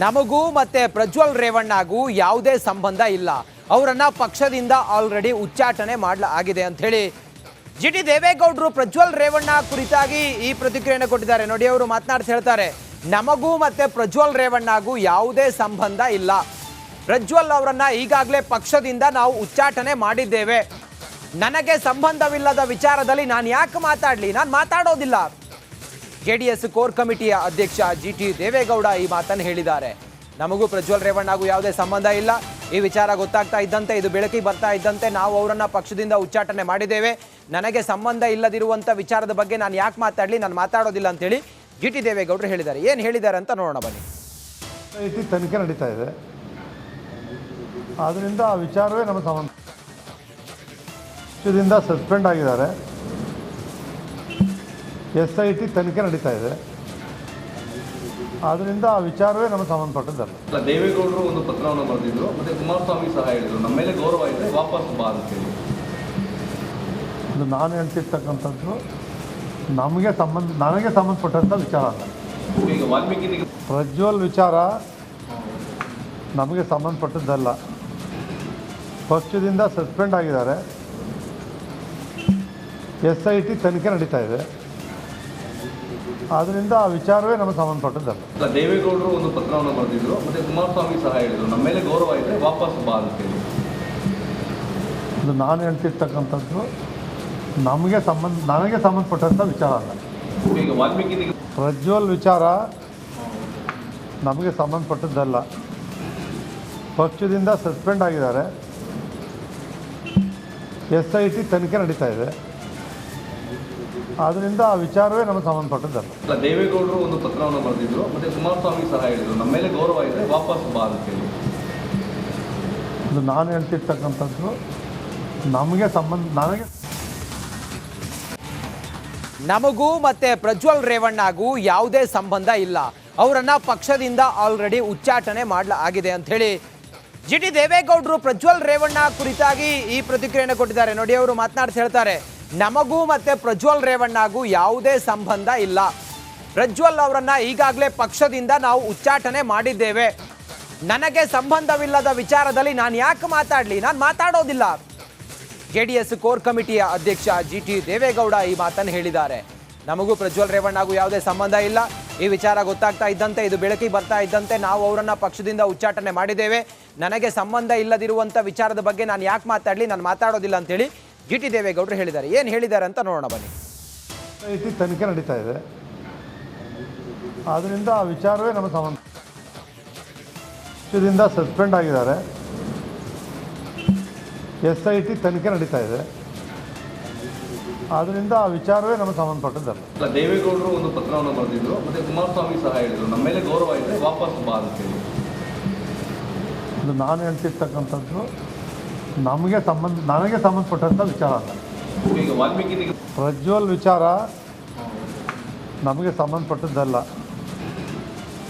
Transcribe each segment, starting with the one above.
ನಮಗೂ ಮತ್ತೆ ಪ್ರಜ್ವಲ್ ರೇವಣ್ಣಗೂ ಯಾವುದೇ ಸಂಬಂಧ ಇಲ್ಲ. ಅವರನ್ನ ಪಕ್ಷದಿಂದ ಆಲ್ರೆಡಿ ಉಚ್ಚಾಟನೆ ಮಾಡಲ, ಆಗಿದೆ ಅಂತ ಹೇಳಿ. ಜಿ ಟಿ ದೇವೇಗೌಡರು ಪ್ರಜ್ವಲ್ ರೇವಣ್ಣ ಕುರಿತಾಗಿ ಈ ಪ್ರತಿಕ್ರಿಯೆಯನ್ನು ಕೊಟ್ಟಿದ್ದಾರೆ. ನೋಡಿ, ಅವರು ಮಾತನಾಡ್ತಾ ಹೇಳ್ತಾರೆ, ನಮಗೂ ಮತ್ತೆ ಪ್ರಜ್ವಲ್ ರೇವಣ್ಣಗೂ ಯಾವುದೇ ಸಂಬಂಧ ಇಲ್ಲ. ಪ್ರಜ್ವಲ್ ಅವರನ್ನ ಈಗಾಗಲೇ ಪಕ್ಷದಿಂದ ನಾವು ಉಚ್ಚಾಟನೆ ಮಾಡಿದ್ದೇವೆ. ನನಗೆ ಸಂಬಂಧವಿಲ್ಲದ ವಿಚಾರದಲ್ಲಿ ನಾನು ಯಾಕೆ ಮಾತಾಡಲಿ? ನಾನು ಮಾತಾಡೋದಿಲ್ಲ. ಜೆಡಿಎಸ್ ಕೋರ್ ಕಮಿಟಿಯ ಅಧ್ಯಕ್ಷ ಜಿ ಟಿ ದೇವೇಗೌಡ ಈ ಮಾತನ್ನು ಹೇಳಿದ್ದಾರೆ. ನಮಗೂ ಪ್ರಜ್ವಲ್ ರೇವಣ್ಣಗೂ ಯಾವುದೇ ಸಂಬಂಧ ಇಲ್ಲ. ಈ ವಿಚಾರ ಗೊತ್ತಾಗ್ತಾ ಇದ್ದಂತೆ, ಇದು ಬೆಳಕಿಗೆ ಬರ್ತಾ ಇದ್ದಂತೆ ನಾವು ಅವರನ್ನು ಪಕ್ಷದಿಂದ ಉಚ್ಚಾಟನೆ ಮಾಡಿದ್ದೇವೆ. ನನಗೆ ಸಂಬಂಧ ಇಲ್ಲದಿರುವಂಥ ವಿಚಾರದ ಬಗ್ಗೆ ನಾನು ಯಾಕೆ ಮಾತಾಡಲಿ? ನಾನು ಮಾತಾಡೋದಿಲ್ಲ ಅಂತೇಳಿ ಜಿ ಟಿ ದೇವೇಗೌಡರು ಹೇಳಿದ್ದಾರೆ. ಏನು ಹೇಳಿದ್ದಾರೆ ಅಂತ ನೋಡೋಣ ಬನ್ನಿ. ತನಿಖೆ ನಡೀತಾ ಇದೆ. ಆದ್ದರಿಂದ ಆ ವಿಚಾರವೇ ನಮ್ಮ ಸಂಬಂಧ. ಸಸ್ಪೆಂಡ್ ಆಗಿದ್ದಾರೆ. ಎಸ್ ಐ ಟಿ ತನಿಖೆ ನಡೀತಾ ಇದೆ. ಆದ್ದರಿಂದ ಆ ವಿಚಾರವೇ ನಮಗೆ ಸಂಬಂಧಪಟ್ಟದ್ದಲ್ಲ ದೇವೇಗೌಡರು ಒಂದು ಪತ್ರವನ್ನು ಬರೆದಿದ್ರು ಮತ್ತೆ ಕುಮಾರಸ್ವಾಮಿ ಸಹ ಹೇಳಿದ್ರು ನಮ್ಮ ಮೇಲೆ ಗೌರವ ಇದೆ ವಾಪಸ್ ಬಾ ಅಂತೇಳಿ ಇದು ನಾನು ಹೇಳ್ತಿರ್ತಕ್ಕಂಥದ್ದು ನಮಗೆ ಸಂಬಂಧ ನನಗೆ ಸಂಬಂಧಪಟ್ಟಂಥ ವಿಚಾರ ಅಲ್ಲ. ಈಗ ವಾಲ್ಮೀಕಿ ಪ್ರಜ್ವಲ್ ವಿಚಾರ ನಮಗೆ ಸಂಬಂಧಪಟ್ಟದ್ದಲ್ಲ. ಪಕ್ಷದಿಂದ ಸಸ್ಪೆಂಡ್ ಆಗಿದ್ದಾರೆ. ಎಸ್ ಐ ಟಿ ತನಿಖೆ ನಡೀತಾ ಇದೆ. ಆದ್ದರಿಂದ ಆ ವಿಚಾರವೇ ನಮಗೆ ಸಂಬಂಧಪಟ್ಟದ್ದಲ್ಲ ಅಲ್ಲ ದೇವೇಗೌಡರು ಒಂದು ಪತ್ರವನ್ನು ಬರೆದಿದ್ರು ಮತ್ತೆ ಕುಮಾರಸ್ವಾಮಿ ಸಹ ಹೇಳಿದ್ರು ನಮ್ಮ ಮೇಲೆ ಗೌರವ ಇದ್ರೆ ವಾಪಸ್ ಬಾ ಅಂತೇಳಿ ಇದು ನಾನು ಹೇಳ್ತಿರ್ತಕ್ಕಂಥದ್ದು ನಮಗೆ ಸಂಬಂಧ ನನಗೆ ಸಂಬಂಧಪಟ್ಟಂಥ ವಿಚಾರ ಅಲ್ಲ. ಈಗ ವಾಲ್ಮೀಕಿ ಪ್ರಜ್ವಲ್ ವಿಚಾರ ನಮಗೆ ಸಂಬಂಧಪಟ್ಟದ್ದಲ್ಲ. ಪಕ್ಷದಿಂದ ಸಸ್ಪೆಂಡ್ ಆಗಿದ್ದಾರೆ. ಎಸ್ ಐ ಟಿ ತನಿಖೆ ನಡೀತಾ ಇದೆ. ಆದ್ದರಿಂದ ಆ ವಿಚಾರವೇ ನಮಗೆ ಸಂಬಂಧಪಟ್ಟದ್ದಲ್ಲ ಅಲ್ಲ ದೇವೇಗೌಡರು ಒಂದು ಪತ್ರವನ್ನು ಬರೆದಿದ್ರು ಮತ್ತೆ ಕುಮಾರಸ್ವಾಮಿ ಸಹ ಹೇಳಿದ್ರು ನಮ್ಮ ಮೇಲೆ ಗೌರವ ಇದ್ರೆ ವಾಪಸ್ ಬಾ ಅಂತೇಳಿ ಇದು ನಾನು ಹೇಳ್ತಿರ್ತಕ್ಕಂಥದ್ದು ನಮಗೆ ಸಂಬಂಧ ನನಗೆ ನಮಗೂ ಮತ್ತೆ ಪ್ರಜ್ವಲ್ ರೇವಣ್ಣಗೂ ಯಾವುದೇ ಸಂಬಂಧ ಇಲ್ಲ. ಅವರನ್ನ ಪಕ್ಷದಿಂದ ಆಲ್ರೆಡಿ ಉಚ್ಚಾಟನೆ ಮಾಡಲ ಆಗಿದೆ ಅಂತ ಹೇಳಿ. ಜಿ ಟಿ ದೇವೇಗೌಡರು ಪ್ರಜ್ವಲ್ ರೇವಣ್ಣ ಕುರಿತಾಗಿ ಈ ಪ್ರತಿಕ್ರಿಯೆಯನ್ನು ಕೊಟ್ಟಿದ್ದಾರೆ. ನೋಡಿ ಅವರು ಮಾತನಾಡ್ತಾ ಹೇಳ್ತಾರೆ. ನಮಗೂ ಮತ್ತೆ ಪ್ರಜ್ವಲ್ ರೇವಣ್ಣಗೂ ಯಾವುದೇ ಸಂಬಂಧ ಇಲ್ಲ. ಪ್ರಜ್ವಲ್ ಅವರನ್ನ ಈಗಾಗಲೇ ಪಕ್ಷದಿಂದ ನಾವು ಉಚ್ಚಾಟನೆ ಮಾಡಿದ್ದೇವೆ. ನನಗೆ ಸಂಬಂಧವಿಲ್ಲದ ವಿಚಾರದಲ್ಲಿ ನಾನು ಯಾಕೆ ಮಾತಾಡಲಿ? ನಾನು ಮಾತಾಡೋದಿಲ್ಲ. ಜೆಡಿಎಸ್ ಕೋರ್ ಕಮಿಟಿಯ ಅಧ್ಯಕ್ಷ ಜಿ ಟಿ ದೇವೇಗೌಡ ಈ ಮಾತನ್ನು ಹೇಳಿದ್ದಾರೆ. ನಮಗೂ ಪ್ರಜ್ವಲ್ ರೇವಣ್ಣಗೂ ಯಾವುದೇ ಸಂಬಂಧ ಇಲ್ಲ. ಈ ವಿಚಾರ ಗೊತ್ತಾಗ್ತಾ ಇದ್ದಂತೆ, ಇದು ಬೆಳಕಿಗೆ ಬರ್ತಾ ಇದ್ದಂತೆ ನಾವು ಅವರನ್ನು ಪಕ್ಷದಿಂದ ಉಚ್ಚಾಟನೆ ಮಾಡಿದ್ದೇವೆ. ನನಗೆ ಸಂಬಂಧ ಇಲ್ಲದಿರುವಂಥ ವಿಚಾರದ ಬಗ್ಗೆ ನಾನು ಯಾಕೆ ಮಾತಾಡಲಿ? ನಾನು ಮಾತಾಡೋದಿಲ್ಲ ಅಂತೇಳಿ ಜಿ ಟಿ ದೇವೇಗೌಡರು ಹೇಳಿದ್ದಾರೆ. ಏನು ಹೇಳಿದ್ದಾರೆ ಅಂತ ನೋಡೋಣ ಬನ್ನಿ. ರೀತಿ ತನಿಖೆ ನಡೀತಾ ಇದೆ. ಆದ್ದರಿಂದ ಆ ವಿಚಾರವೇ ನಮ್ಮ ಸಂಬಂಧ. ಇದರಿಂದ ಸಸ್ಪೆಂಡ್ ಆಗಿದ್ದಾರೆ. ಎಸ್ ಐ ಟಿ ತನಿಖೆ ನಡೀತಾ ಇದೆ. ಆದ್ದರಿಂದ ಆ ವಿಚಾರವೇ ನಮ್ಮ ಸಂಬಂಧಪಟ್ಟದ್ದಲ್ಲ. ದೇವೇಗೌಡರು ಒಂದು ಪತ್ರವನ್ನು ಬರೆದಿದ್ದರು ಮತ್ತೆ ಕುಮಾರಸ್ವಾಮಿ ಸಹ ಹೇಳಿದರು. ನಮ್ಮ ಮೇಲೆ ಗೌರವ ಇದ್ದರೆ ವಾಪಸ್ ಬಾ ಅಂತೇಳಿ ಇದು ನಾನು ಹೇಳ್ತಿರ್ತಕ್ಕಂಥದ್ದು ನಮಗೆ ಸಂಬಂಧ ನನಗೆ ಸಂಬಂಧಪಟ್ಟಂಥ ವಿಚಾರ. ಅಲ್ಲ ಪ್ರಜ್ವಲ್ ವಿಚಾರ ನಮಗೆ ಸಂಬಂಧಪಟ್ಟದ್ದಲ್ಲ.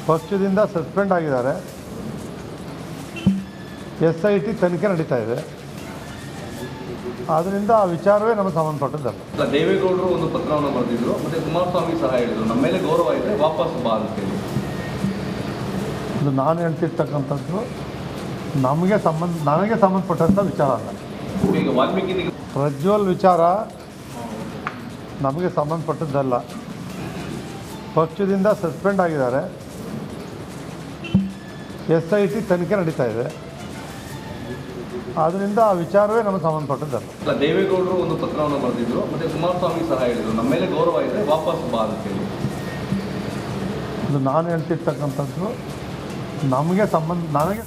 ಪಕ್ಷದಿಂದ ಸಸ್ಪೆಂಡ್ ಆಗಿದ್ದಾರೆ. ಎಸ್ ಐ ಟಿ ತನಿಖೆ ನಡೀತಾ ಇದೆ. ಆದ್ದರಿಂದ ಆ ವಿಚಾರವೇ ನಮಗೆ ಸಂಬಂಧಪಟ್ಟದ್ದಲ್ಲ. ದೇವೇಗೌಡರು ಒಂದು ಪತ್ರವನ್ನು ಬರೆದಿದ್ರು ಮತ್ತು ಕುಮಾರಸ್ವಾಮಿ ಸಹ ಹೇಳಿದರು. ನಮ್ಮ ಮೇಲೆ ಗೌರವ ಇದ್ದರೆ ವಾಪಸ್ ಬಾ ಅಂತೇಳಿ ಇದು ನಾನು ಹೇಳ್ತಿರ್ತಕ್ಕಂಥದ್ದು. ನಮಗೆ ಸಂಬಂಧ ನನಗೆ ಸಂಬಂಧಪಟ್ಟಂಥ ವಿಚಾರ ಅಲ್ಲ. ಪ್ರಜ್ವಲ್ ವಿಚಾರ ನಮಗೆ ಸಂಬಂಧಪಟ್ಟದ್ದಲ್ಲ. ಪಕ್ಷದಿಂದ ಸಸ್ಪೆಂಡ್ ಆಗಿದ್ದಾರೆ. ಎಸ್ ಐ ಟಿ ತನಿಖೆ ನಡೀತಾ ಇದೆ. ಆದ್ದರಿಂದ ಆ ವಿಚಾರವೇ ನಮಗೆ ಸಂಬಂಧಪಟ್ಟದ್ದಲ್ಲ. ದೇವೇಗೌಡರು ಒಂದು ಪತ್ರವನ್ನು ಬರೆದಿದ್ದರು ಮತ್ತು ಕುಮಾರಸ್ವಾಮಿ ಸಹ ಹೇಳಿದರು. ನಮ್ಮ ಮೇಲೆ ಗೌರವ ಇದೆ ವಾಪಸ್ ಬಾ ಅಂತೇಳಿ ಇದು ನಾನು ಹೇಳ್ತಿರ್ತಕ್ಕಂಥದ್ದು ನಮಗೆ ಸಂಬಂಧ ನನಗೆ